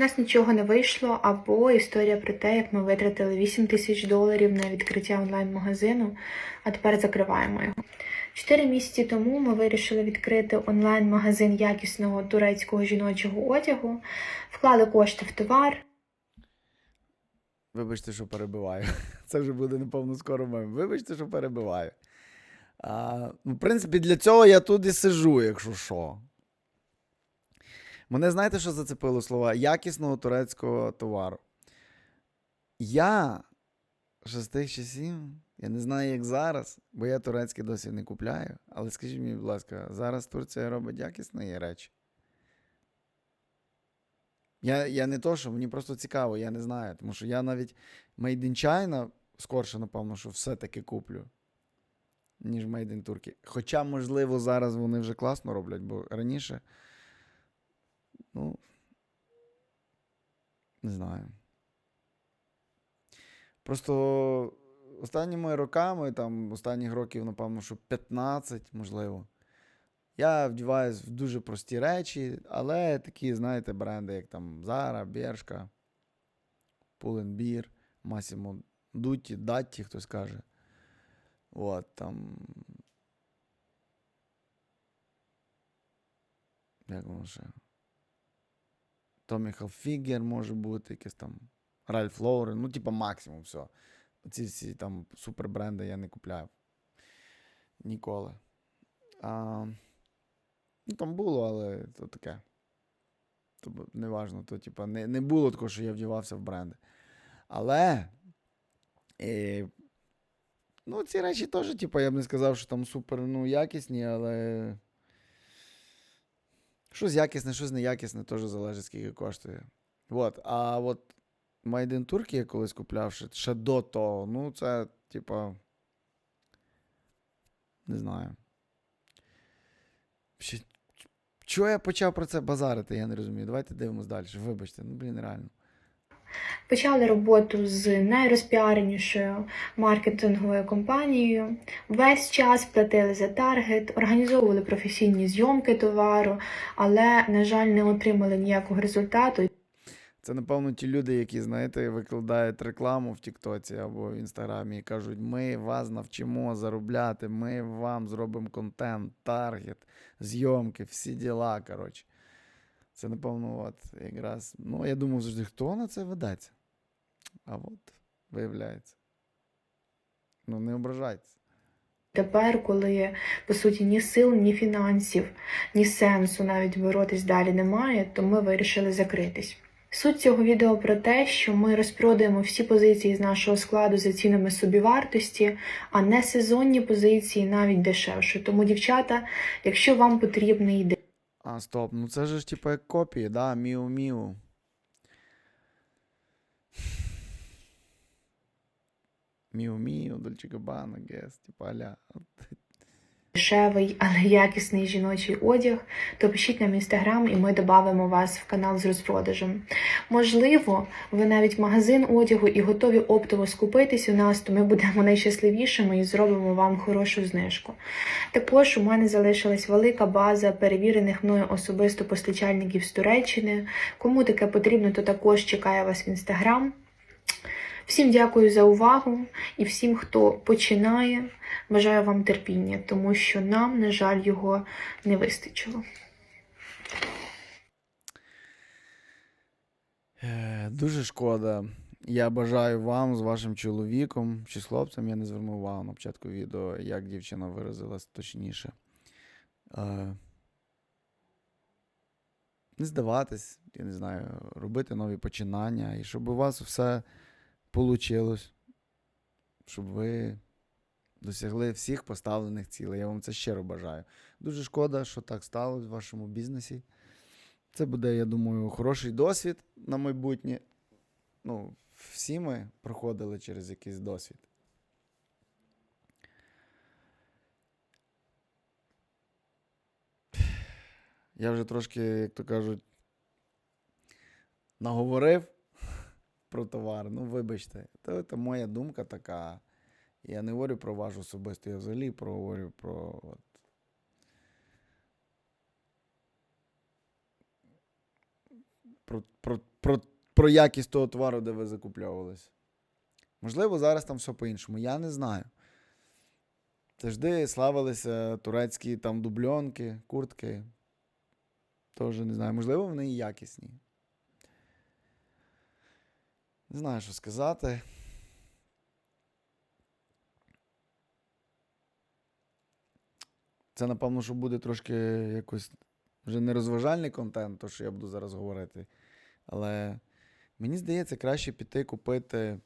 У нас нічого не вийшло, або історія про те, як ми витратили 8 тисяч доларів на відкриття онлайн-магазину, а тепер закриваємо його. Чотири місяці тому ми вирішили відкрити онлайн-магазин якісного турецького жіночого одягу, вклали кошти в товар. Вибачте, що перебиваю. Це вже буде, напевно, скоро мем. Вибачте, що перебиваю. А, ну, в принципі, для цього я тут і сижу, якщо що. Мене знаєте, що зацепило слова якісного турецького товару. Я з тих часів, я не знаю, як зараз, бо я турецький досі не купляю. Але скажіть мені, будь ласка, зараз Турція робить якісні речі. Я, я не то, що мені просто цікаво, я не знаю. Тому що я навіть Made in China скорше, напевно, що все-таки куплю, ніж Made in Turkey. Хоча, можливо, зараз вони вже класно роблять, бо раніше. Ну. Не знаю. Просто останніми роками, там, останніх років, напевно, що 15, можливо. Я вдіваюсь в дуже прості речі, але такі, знаєте, бренди, як там Zara, Bershka, Pull&Bear, Massimo Dutti, Datti, хтось каже. От, там. Як воно ще? Tommy Hilfiger може бути, якийсь там Ralph Lauren, ну, типа максимум все. Ці всі там супербренди я не купляв. Ніколи. А, ну, там було, але то таке. То неважно, то, типа, не, не було такого, що я вдівався в бренди. Але. Е, ну, ці речі теж, типа, я б не сказав, що там супер ну, якісні, але. Щось якісне, щось неякісне, теж залежить, скільки коштує. От. А от Майден Турки я колись купляв ще, до того. Ну, це, типа. Не знаю. Чого я почав про це базарити, я не розумію. Давайте дивимось далі. Вибачте, ну, блін, реально. Почали роботу з найрозпіаренішою маркетинговою компанією. Весь час платили за таргет, організовували професійні зйомки товару, але, на жаль, не отримали ніякого результату. Це, напевно, ті люди, які, знаєте, викладають рекламу в Тіктоці або в Інстаграмі і кажуть, ми вас навчимо заробляти, ми вам зробимо контент, таргет, зйомки, всі діла, коротше. Це, напевно, от якраз. Ну, я думав завжди, хто на це ведеться? А от, виявляється. Ну, не ображайтесь. Тепер, коли по суті ні сил, ні фінансів, ні сенсу навіть боротись далі немає, то ми вирішили закритись. Суть цього відео про те, що ми розпродаємо всі позиції з нашого складу за цінами собівартості, а не сезонні позиції навіть дешевше. Тому, дівчата, якщо вам потрібний йде А, стоп, ну це ж типу як копії, да, Міу-Міу. Міу-Міу, Дольче Габбана, Гес, типа аля. Дешевий, але якісний жіночий одяг, то пишіть нам інстаграм, і ми додамо вас в канал з розпродажем. Можливо, ви навіть магазин одягу і готові оптово скупитись у нас, то ми будемо найщасливішими і зробимо вам хорошу знижку. Також у мене залишилась велика база перевірених мною особисто постачальників з Туреччини. Кому таке потрібно, то також чекає вас в інстаграм. Всім дякую за увагу і всім, хто починає, бажаю вам терпіння, тому що нам, на жаль, його не вистачило. Е, Дуже шкода. Я бажаю вам з вашим чоловіком чи з хлопцем, я не звернув увагу на початку відео, як дівчина виразилась точніше. Е, Не здаватись, я не знаю, робити нові починання, і щоб у вас все вийшло, щоб ви досягли всіх поставлених цілей. Я вам це щиро бажаю. Дуже шкода, що так сталося в вашому бізнесі. Це буде, я думаю, хороший досвід на майбутнє. Ну, всі ми проходили через якийсь досвід. Я вже трошки, як то кажуть, наговорив про товар. Ну, вибачте, це, це моя думка така. Я не говорю про вашу особисту, я взагалі про, говорю про. От, про, про, про, про якість того товару, де ви закуплювалися. Можливо, зараз там все по-іншому. Я не знаю. Завжди славилися турецькі там дубльонки, куртки. Теж не знаю. Можливо, вони і якісні. Не знаю, що сказати. Це, напевно, що буде трошки якось вже не розважальний контент, то що я буду зараз говорити. Але мені здається, краще піти купити,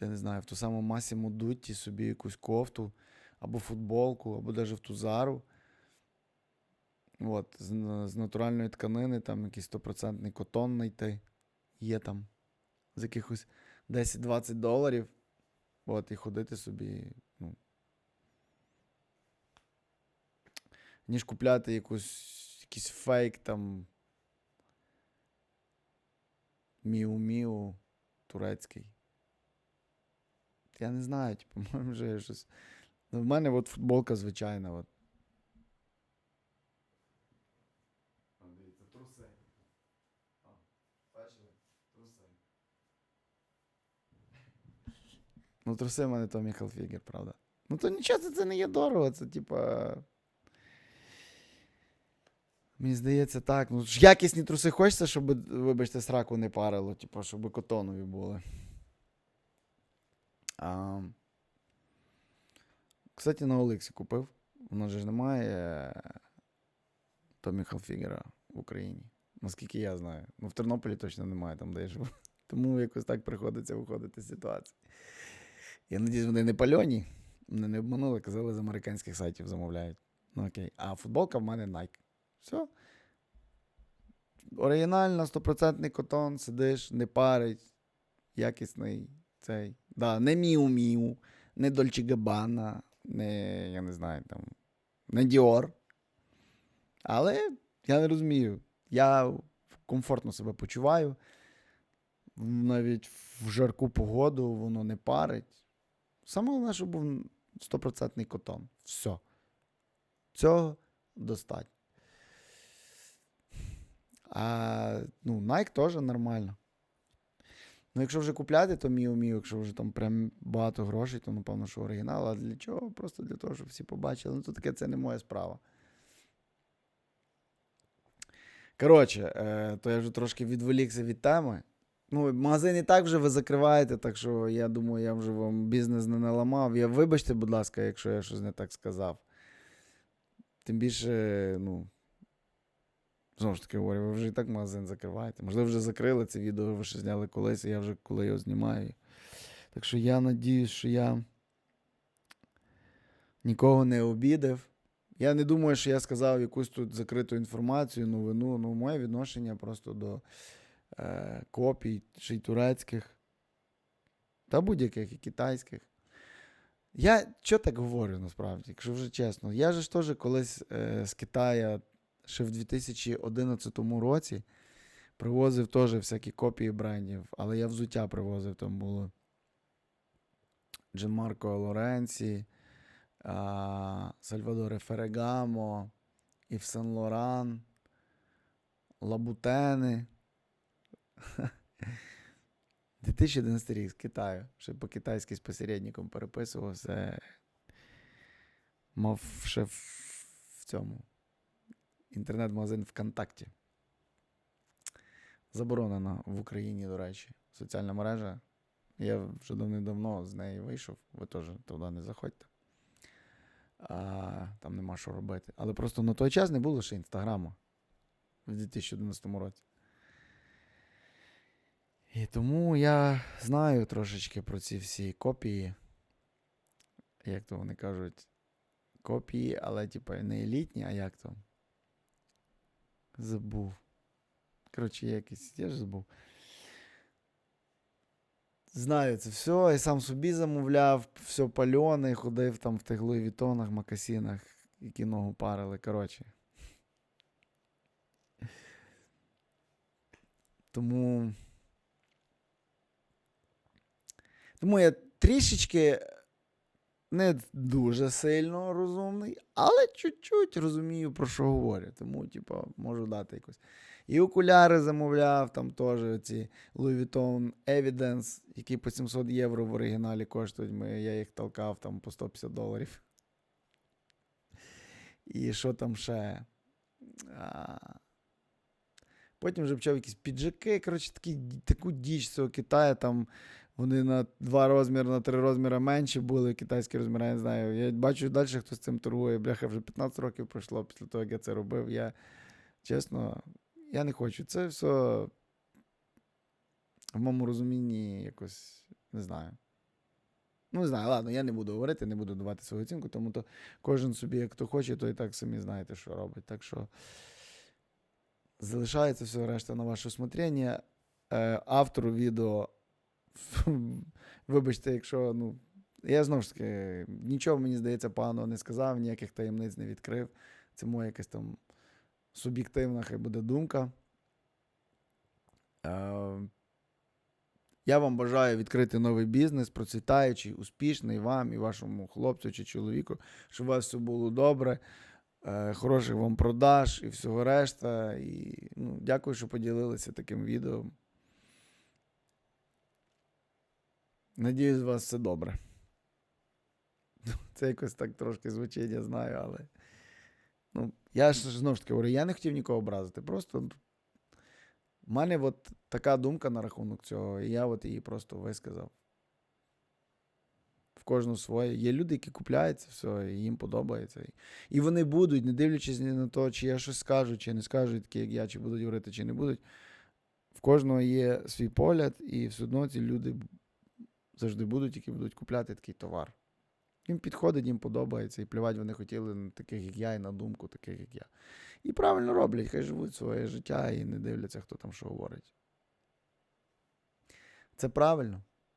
я не знаю, в ту саму Масіму Дутті собі якусь кофту, або футболку, або навіть в ту зару. От, з, з натуральної тканини, там якийсь стопроцентний котон знайти. Є там з якихось 10-20 доларів. От, і ходити собі, ну. Ніж купляти якусь, якийсь фейк там. Міу-міу турецький. Я не знаю, типу, може щось. Ну, в мене от футболка звичайна. От. Дивіться, труси. Бачили? Труси. Ну, труси в мене Томі Хелфігер, правда. Ну, то нічого, це, це не є дорого, це типа. Мені здається, так. Ну, ж якісні труси хочеться, щоб, вибачте, сраку не парило, типу, щоб котонові були. А, кстати, на Олексі купив. Воно ж немає е, Томі Халфігера в Україні. Наскільки я знаю. Ну, в Тернополі точно немає, там, де я живу. Тому якось так приходиться виходити з ситуації. Я надіюсь, вони не пальоні. Мене не обманули, казали, з американських сайтів замовляють. Ну окей. А футболка в мене Nike. Все. Оригінально, стопроцентний котон, сидиш, не парить. Якісний цей. Да, не Міу-Міу, не Дольче Габана, не, я не знаю, там, не Діор. Але я не розумію. Я комфортно себе почуваю. Навіть в жарку погоду воно не парить. Саме головне, щоб був стопроцентний котон. Все. Цього достатньо. А ну, Nike теж нормально. Ну, якщо вже купляти, то Міо Міо, якщо вже там прям багато грошей, то напевно, що оригінал. А для чого? Просто для того, щоб всі побачили. Ну, то таке це не моя справа. Коротше, е, то я вже трошки відволікся від теми. Ну, магазин і так вже ви закриваєте, так що я думаю, я вже вам бізнес не наламав. Я вибачте, будь ласка, якщо я щось не так сказав. Тим більше, ну. Знову ж таки говорю, ви вже і так магазин закриваєте. Можливо, вже закрили це відео, ви ще зняли колись, і я вже коли його знімаю. Так що я надіюсь, що я нікого не обідав. Я не думаю, що я сказав якусь тут закриту інформацію, новину. Ну, моє відношення просто до е, копій, чи й турецьких, та будь-яких і китайських. Я що так говорю насправді, якщо вже чесно. Я же ж теж колись е, з Китаю ще в 2011 році привозив теж всякі копії брендів, але я взуття привозив, там було Джанмарко Лоренці, Сальвадоре Ферегамо, Ів Сен Лоран, Лабутени. 2011 рік з Китаю. Ще по-китайськи з посередником переписувався. Мав ще в, в цьому інтернет-магазин ВКонтакті. Заборонена в Україні, до речі, соціальна мережа. Я вже давним-давно з неї вийшов, ви теж туди не заходьте. А, там нема що робити. Але просто на той час не було ще інстаграму в 2011 році. І тому я знаю трошечки про ці всі копії. Як то вони кажуть, копії, але типу не елітні, а як то? Забув. Коротше, я якийсь, я ж забув. Знаю це все. Я сам собі замовляв, все пальоне, ходив там в тих Луї Вітонах, макасінах, які ногу парили. Коротше. Тому. Тому я трішечки не дуже сильно розумний, але чуть-чуть розумію, про що говорю. Тому, типу, можу дати якось. І окуляри замовляв, там теж ці Louis Vuitton Evidence, які по 700 євро в оригіналі коштують. Я їх толкав там по 150 доларів. І що там ще? А... Потім вже почав якісь піджаки. Коротше, такі, таку діч цього Китаю. Там вони на два розміри, на три розміри менші були, китайські розміри, я не знаю. Я бачу далі, хто з цим торгує. Бляха, вже 15 років пройшло після того, як я це робив. Я, чесно, я не хочу. Це все в моєму розумінні якось не знаю. Ну, не знаю, ладно, я не буду говорити, не буду давати свою оцінку, тому то кожен собі, як хто хоче, то і так самі знаєте, що робить. Так що залишається все решта на ваше усмотрення. Е, автору відео, вибачте, якщо, ну, я знову ж таки, нічого, мені здається, поганого не сказав, ніяких таємниць не відкрив. Це моя якась там суб'єктивна, хай буде думка. Е, я вам бажаю відкрити новий бізнес, процвітаючий, успішний вам і вашому хлопцю чи чоловіку, щоб у вас все було добре, е, хороших вам продаж і всього решта. І ну, дякую, що поділилися таким відео. Надіюсь, у вас все добре. Це якось так трошки звучить, я знаю, але. Ну, я ж знову ж таки говорю, я не хотів нікого образити. Просто в мене от така думка на рахунок цього, і я от її просто висказав. В кожну своє. Є люди, які купляють це все, і їм подобається. І вони будуть, не дивлячись на те, чи я щось скажу, чи не скажу, такі, як я, чи будуть говорити, чи не будуть. В кожного є свій погляд, і все одно ці люди завжди будуть, які будуть купляти такий товар. Їм підходить, їм подобається, і плювать вони хотіли на таких, як я, і на думку таких, як я. І правильно роблять, хай живуть своє життя і не дивляться, хто там що говорить. Це правильно.